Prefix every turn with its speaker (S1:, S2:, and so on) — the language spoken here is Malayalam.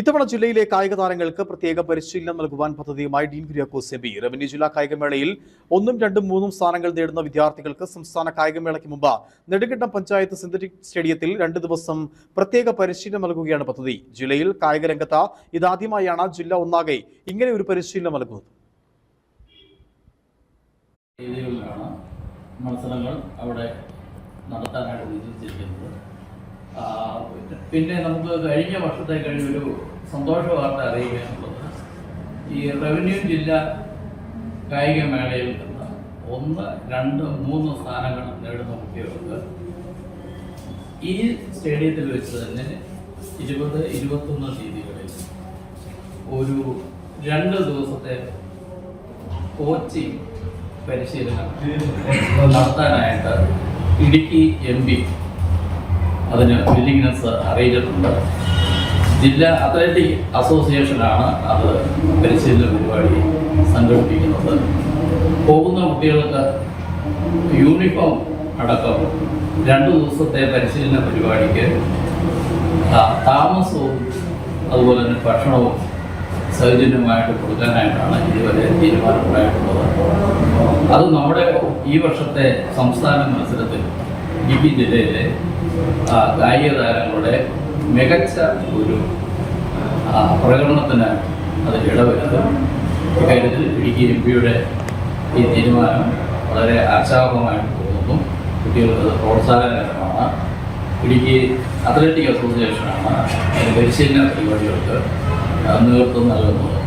S1: ഇത്തവണ ജില്ലയിലെ കായിക താരങ്ങൾക്ക് പ്രത്യേക പരിശീലനം നൽകുവാൻ പദ്ധതിയുമായി Dean Kuriakose M P. Revenue ജില്ലാ കായികമേളയിൽ ഒന്നും രണ്ടും മൂന്നും സ്ഥാനങ്ങൾ നേടുന്ന വിദ്യാർത്ഥികൾക്ക് സംസ്ഥാന കായികമേളയ്ക്ക് മുമ്പ് നെടുങ്കണ്ടം പഞ്ചായത്ത് സിന്തറ്റിക് സ്റ്റേഡിയത്തിൽ രണ്ട് ദിവസം പ്രത്യേക പരിശീലനം നൽകുകയാണ് പദ്ധതി. ജില്ലയിൽ കായിക രംഗത്ത് ഇതാദ്യമായാണ് ജില്ല ഒന്നാകെ ഇങ്ങനെ ഒരു പരിശീലനം നൽകുന്നത്.
S2: മത്സരങ്ങൾ അവിടെ നടത്താനായിട്ട് നിശ്ചയിച്ചിരിക്കുന്നത് പിന്നെ നമുക്ക് കഴിഞ്ഞ വർഷത്തെ കഴിഞ്ഞൊരു സന്തോഷ വാർത്ത അറിയിക്കാനുള്ളത് ഈ റവന്യൂ ജില്ല കായിക മേളയിൽ നിന്ന് ഒന്ന് രണ്ട് മൂന്ന് സ്ഥാനങ്ങൾ നേടുന്ന കുട്ടികൾക്ക് ഈ സ്റ്റേഡിയത്തിൽ വെച്ച് തന്നെ ഇരുപത് ഇരുപത്തൊന്ന് തീയതികളിൽ ഒരു രണ്ട് ദിവസത്തെ കോച്ചിങ് പരിശീലനം നടത്താനായിട്ട് ഇടുക്കി എം പി അതിന് വില്ലിങ്നെസ് അറിയിച്ചിട്ടുണ്ട്. ജില്ലാ അത്ലറ്റിക് അസോസിയേഷനാണ് അത് പരിശീലന പരിപാടി സംഘടിപ്പിക്കുന്നത്. പോകുന്ന കുട്ടികൾക്ക് യൂണിഫോം അടക്കം രണ്ട് ദിവസത്തെ പരിശീലന പരിപാടിക്ക് താമസവും അതുപോലെ തന്നെ ഭക്ഷണവും സൗജന്യമായിട്ട് കൊടുക്കാനായിട്ടാണ് ഇതുവരെ തീരുമാനമുണ്ടായിട്ടുള്ളത്. അത് നമ്മുടെ ഈ വർഷത്തെ സംസ്ഥാന മത്സരത്തിൽ ഇടുക്കി ജില്ലയിലെ കായിക താരങ്ങളുടെ മികച്ച ഒരു പ്രകടനത്തിന് അത് ഇടവരുത്തും ഇക്കാര്യത്തിൽ ഇടുക്കി എം പിയുടെ ഈ തീരുമാനം വളരെ ആശാവഹമായിട്ട് തോന്നുന്നു. കുട്ടികൾക്ക് അത് പ്രോത്സാഹനകരമാണ്. ഇടുക്കി അത്ലറ്റിക് അസോസിയേഷനാണ്. പരിശീലന പരിപാടികൾക്ക് നേതൃത്വം നൽകുന്നത്.